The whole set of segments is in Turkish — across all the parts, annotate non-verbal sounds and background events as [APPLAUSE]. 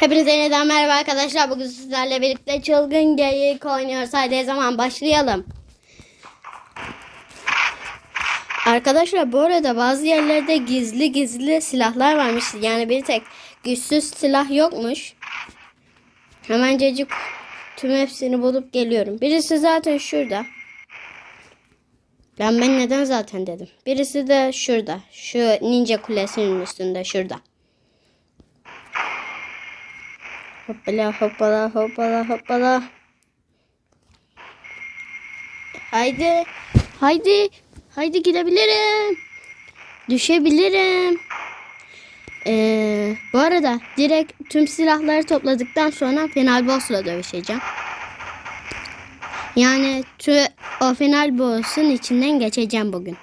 Hepinize yeniden merhaba arkadaşlar. Bugün sizlerle birlikte çılgın geyik oynuyoruz. Haydi zaman başlayalım. Arkadaşlar bu arada bazı yerlerde gizli gizli silahlar varmış. Yani bir tek güçsüz silah yokmuş. Hemencecik tüm hepsini bulup geliyorum. Birisi zaten şurada. Ben ben neden zaten dedim. Birisi de şurada. Şu ninja kulesinin üstünde şurada. Hoppala hoppala hoppala hoppala. Haydi. Haydi. Haydi gidebilirim. Düşebilirim. Ee, bu arada direkt tüm silahları topladıktan sonra final boss'la dövüşeceğim. Yani tü, o final boss'un içinden geçeceğim bugün.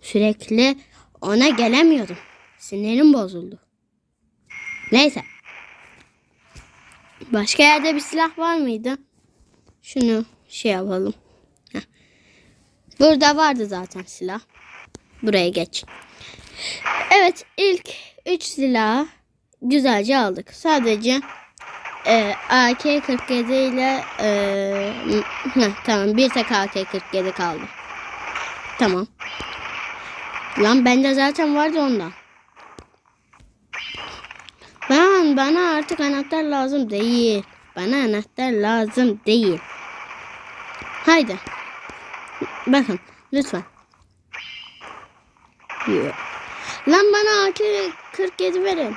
Sürekli ona gelemiyordum. Sinirim bozuldu. Neyse. Başka yerde bir silah var mıydı? Şunu şey yapalım. Heh. Burada vardı zaten silah. Buraya geç. Evet ilk 3 silahı güzelce aldık. Sadece e, AK-47 ile e, heh, tamam bir tek AK-47 kaldı. Tamam. Lan bende zaten vardı ondan. Bana artık anahtar lazım değil. Bana anahtar lazım değil. Haydi. Bakın lütfen. Yok. Lan bana AK-47 verin.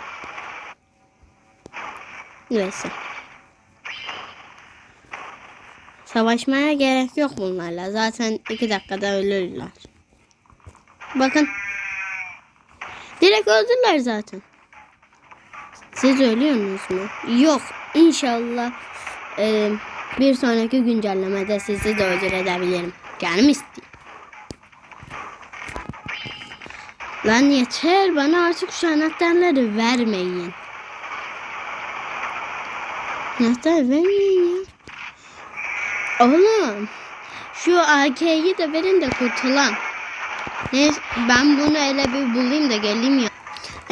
Neyse. Savaşmaya gerek yok bunlarla. Zaten iki dakikada ölürler. Bakın. Direkt öldüler zaten. Siz ölüyor musunuz mu? Yok. İnşallah e, bir sonraki güncellemede sizi de öldürebilirim. Canım istiyor. Lan yeter bana artık şu anahtarları vermeyin. Anahtar vermeyin ya. Oğlum şu AK'yi de verin de kurtulan. Neyse ben bunu ele bir bulayım da geleyim ya.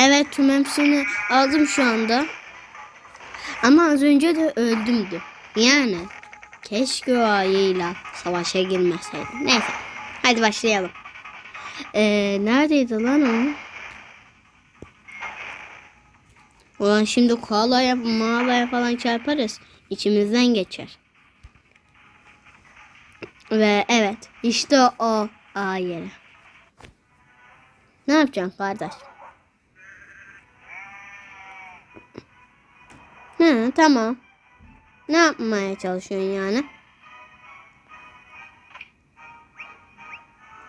Evet tüm hepsini aldım şu anda. Ama az önce de öldümdü. Yani keşke o ayıyla savaşa girmeseydim. Neyse hadi başlayalım. Ee, neredeydi lan o? Ulan şimdi koalaya, mağalaya falan çarparız. İçimizden geçer. Ve evet işte o A yeri. Ne yapacaksın kardeş? Hı, tamam. Ne yapmaya çalışıyorsun yani?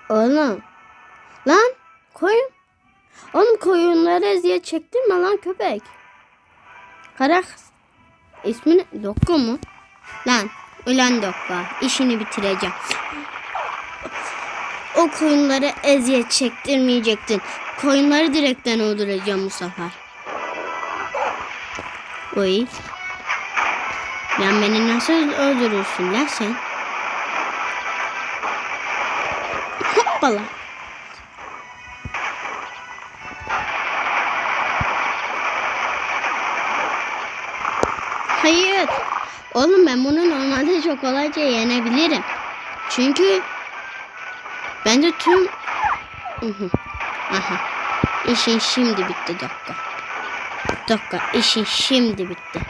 Oğlum. Lan koyun. Oğlum koyunlara eziyet çektirme lan köpek. Karak. İsmi ne? Dokka mu? Lan. Ulan Dokka. işini bitireceğim. O koyunlara eziyet çektirmeyecektin. Koyunları direkten öldüreceğim bu sefer. Oy. Lan beni nasıl öldürürsün lan sen? Hoppala. Hayır. Oğlum ben bunu normalde çok kolayca yenebilirim. Çünkü bende tüm... Aha. İşin şimdi bitti dakika. Dakika işin şimdi bitti.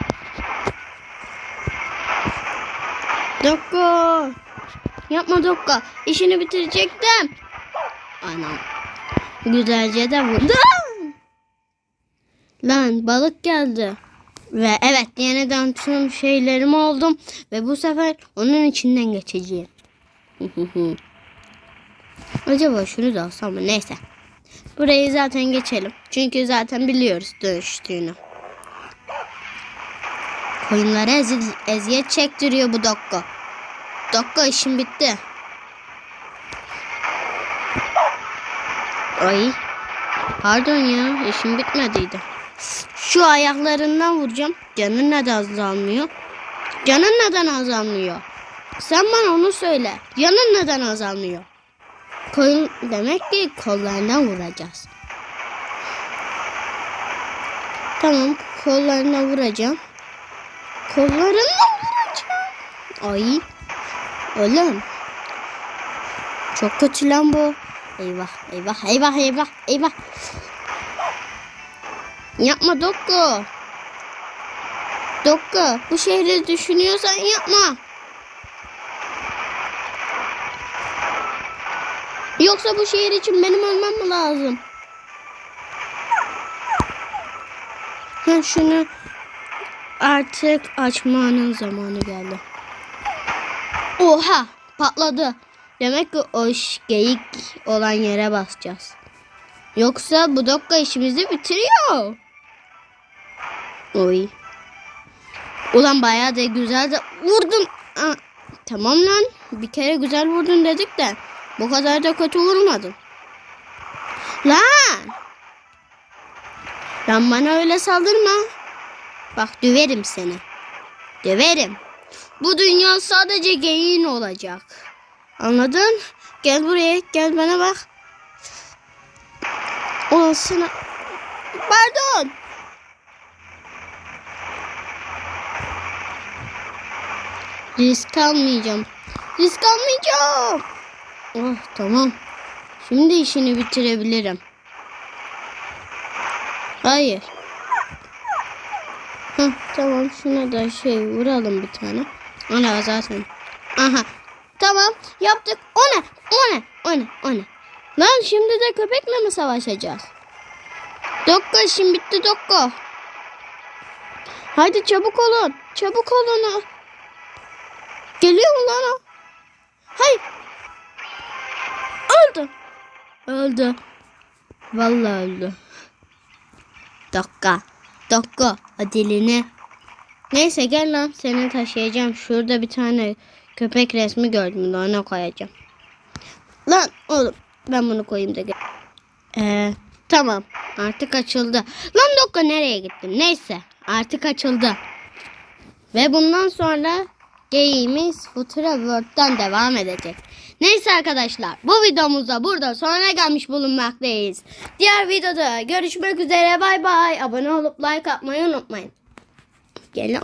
Dakika. Yapma dakika. İşini bitirecektim. Anam. Güzelce de vurdum. Lan balık geldi. Ve evet yeniden tüm şeylerim oldum. Ve bu sefer onun içinden geçeceğim. [LAUGHS] Acaba şunu da alsam mı? Neyse. Burayı zaten geçelim. Çünkü zaten biliyoruz dönüştüğünü. Koyunlara ezi- eziyet çektiriyor bu Dokko. Dokko işim bitti. Ay. Pardon ya işim bitmediydi. Şu ayaklarından vuracağım. Canın neden azalmıyor? Canın neden azalmıyor? Sen bana onu söyle. Canın neden azalmıyor? Koyun demek ki kollarından vuracağız. Tamam kollarına vuracağım. Kollarına vuracağım. Ay. Oğlum. Çok kötü lan bu. Eyvah eyvah eyvah eyvah eyvah. Yapma Dokko. Dokko bu şehri düşünüyorsan yapma. Yoksa bu şehir için benim ölmem mi lazım? Ha şunu artık açmanın zamanı geldi. Oha patladı. Demek ki o geyik olan yere basacağız. Yoksa bu dokka işimizi bitiriyor. Oy. Ulan bayağı da güzel de vurdun. Aa, tamam lan. Bir kere güzel vurdun dedik de. Bu kadar da kötü vurmadın. Lan. Lan bana öyle saldırma. Bak döverim seni. Döverim. Bu dünya sadece geyiğin olacak. Anladın? Gel buraya. Gel bana bak. Ulan. Pardon. Risk almayacağım. Risk almayacağım. Oh tamam. Şimdi işini bitirebilirim. Hayır. Heh, tamam şuna da şey vuralım bir tane. Ana zaten. Aha. Tamam yaptık. O ne? O ne? O ne? O ne? Lan şimdi de köpekle mi savaşacağız? Dokko işim bitti Dokko. Hadi çabuk olun. Çabuk olun. Geliyor mu lan o? Öldü. Vallahi öldü. Dakika. Dakika. Adilini. Neyse gel lan seni taşıyacağım. Şurada bir tane köpek resmi gördüm ona koyacağım. Lan oğlum ben bunu koyayım da gel. Ee, tamam artık açıldı. Lan Dokka nereye gittin? Neyse artık açıldı. Ve bundan sonra geyiğimiz Futura World'dan devam edecek. Neyse arkadaşlar bu videomuzda burada sonuna gelmiş bulunmaktayız. Diğer videoda görüşmek üzere bay bay. Abone olup like atmayı unutmayın. Gelin.